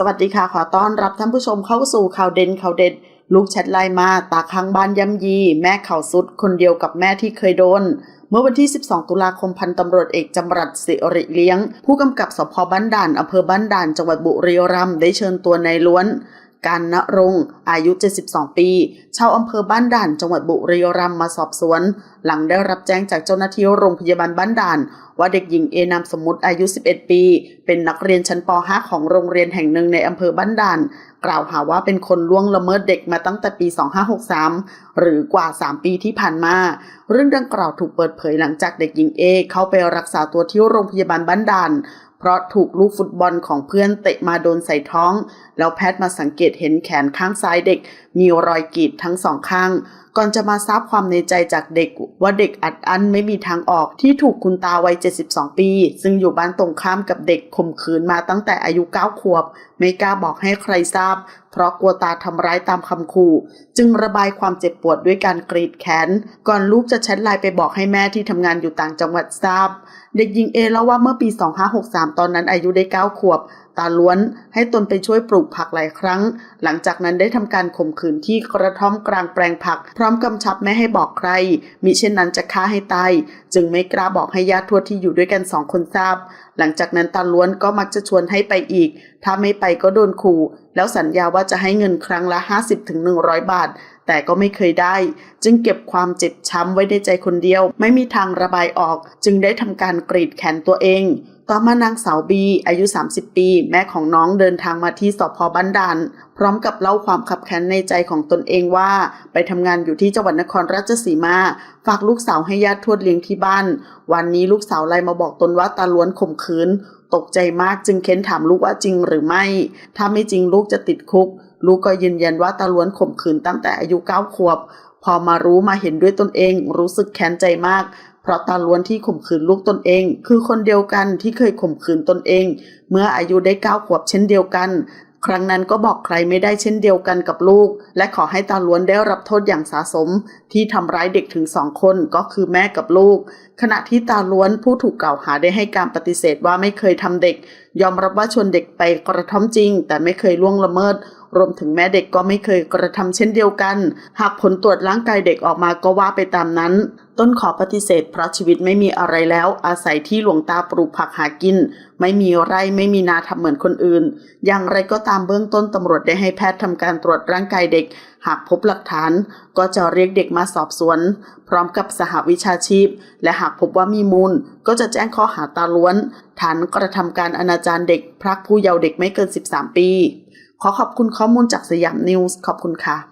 สวัสดีค่ะ ขอต้อนรับท่านผู้ชมเข้าสู่ข่าวเด่นข่าวเด็ด ลูกแชทไลน์มาตาข้างบ้านย่ำยี แม่เข่าสุด คนเดียวกับแม่ที่เคยโดน เมื่อวันที่ 12 ตุลาคมพันตำรวจเอกจำรัดสิริเลี้ยง ผู้กำกับสพบ้านด่านอำเภอบ้านด่านจังหวัดบุรีรัมย์ได้เชิญตัวนายล้วน การณรงค์อายุ 72 ปี ชาวอำเภอบ้านด่านจังหวัดบุรีรัมย์มาสอบสวน หลังได้รับแจ้งจากเจ้าหน้าที่โรงพยาบาลบ้านด่าน ว่าเด็กหญิงเอนามสมมติอายุ 11 ปี เป็นนักเรียนชั้นป .5 ของโรงเรียนแห่งหนึ่งในอำเภอบ้านด่าน กล่าวหาว่าเป็นคนล่วงละเมิดเด็กมาตั้งแต่ปี 2563 หรือกว่า 3 ปีที่ผ่านมา เรื่องดังกล่าวถูกเปิดเผยหลังจากเด็กหญิงเอเข้าไปรักษาตัวที่โรงพยาบาลบ้านด่าน เพราะถูกลูกฟุตบอลของเพื่อนเตะมาโดนใส่ท้อง แล้วแพทย์มาสังเกตเห็นแขนข้างซ้ายเด็ก มีรอยกรีดทั้งสองข้าง ก่อนจะมาทราบความในใจจากเด็กว่าเด็กอัดอั้นไม่มีทางออกที่ถูกคุณตาวัย 72 ปี ซึ่งอยู่บ้านตรงข้ามกับเด็กข่มขืนมาตั้งแต่อายุ 9 ขวบ ไม่กล้าบอกให้ใครทราบ เพราะกลัวตาทำร้ายตามคำขู่ จึงระบายความเจ็บปวดด้วยการกรีดแขน ก่อนลูกจะแชทไลน์ไปบอกให้แม่ที่ทำงานอยู่ต่างจังหวัดทราบ เด็กหญิงเอเล่าว่าเมื่อปี 2563 ตอนนั้นอายุได้ 9 ขวบ ตาล้วน ให้ตนไปช่วยปลูกผักหลายครั้ง หลังจากนั้นได้ทำการข่มขืนที่กระท่อมกลางแปลงผัก พร้อมกำชับไม่ให้บอกใคร มิเช่นนั้นจะฆ่าให้ตาย จึงไม่กล้าบอกให้ญาติทวดที่อยู่ด้วยกันสองคนทราบ หลังจากนั้นตาล้วนก็มักจะชวนให้ไปอีก ถ้าไม่ไปก็โดนขู่แล้วสัญญาว่าจะให้เงินครั้งละ 50-100 บาท แต่ก็ไม่เคยได้ จึงเก็บความเจ็บช้ำไว้ในใจคนเดียว ไม่มีทางระบายออก จึงได้ทำการกรีดแขนตัวเอง ต่อมานางสาวบีอายุ 30 ปี แม่ของน้องเดินทางมาที่สพบ้านดานพร้อมกับเล่าความขับแค้นในใจของตนเองว่า ไปทำงานอยู่ที่จังหวัดนครราชสีมา ฝากลูกสาวให้ญาติทวดเลี้ยงที่บ้าน วันนี้ลูกสาวไลมาบอกตนว่าตาล้วนข่มขืน ตกใจมากจึงเค้นถามลูกว่าจริงหรือไม่ ถ้าไม่จริงลูกจะติดคุก ลูกก็ยืนยันว่าตาล้วนข่มขืนตั้งแต่อายุ9ขวบ พอมารู้มาเห็นด้วยตนเองรู้สึกแค้นใจมาก เพราะตาล้วนที่ข่มขืนลูกตนเอง คือคนเดียวกันที่เคยข่มขืนตนเอง เมื่ออายุได้9ขวบเช่นเดียวกัน ครั้งนั้นก็บอกใครไม่ได้เช่นเดียวกันกับลูก และขอให้ตาล้วนได้รับโทษอย่างสาสม ที่ทำร้ายเด็กถึงสองคนก็คือแม่กับลูก ขณะที่ตาล้วนผู้ถูกกล่าวหาได้ให้การปฏิเสธว่าไม่เคยทำเด็ก ยอมรับว่าชวนเด็กไปกระทำจริง แต่ไม่เคยล่วงละเมิด รวมถึงแม่เด็กก็ไม่เคยกระทำเช่นเดียวกัน หากผลตรวจร่างกายเด็กออกมาก็ว่าไปตามนั้น ต้นขอปฏิเสธเพราะชีวิตไม่มีอะไรแล้ว อาศัยที่หลวงตาปลูกผักหากิน ไม่มีไร่ไม่มีนาทำเหมือนคนอื่น อย่างไรก็ตามเบื้องต้นตำรวจได้ให้แพทย์ทำการตรวจร่างกายเด็กหากพบหลักฐานก็จะเรียกเด็กมาสอบสวน พร้อมกับสหวิชาชีพ และหากพบว่ามีมูล ก็จะแจ้งข้อหาตาล้วน ฐานกระทำการอนาจารเด็กพรากผู้เยาว์เด็กไม่เกิน 13 ปี ขอขอบคุณข้อมูลจากสยามนิวส์ขอบคุณค่ะ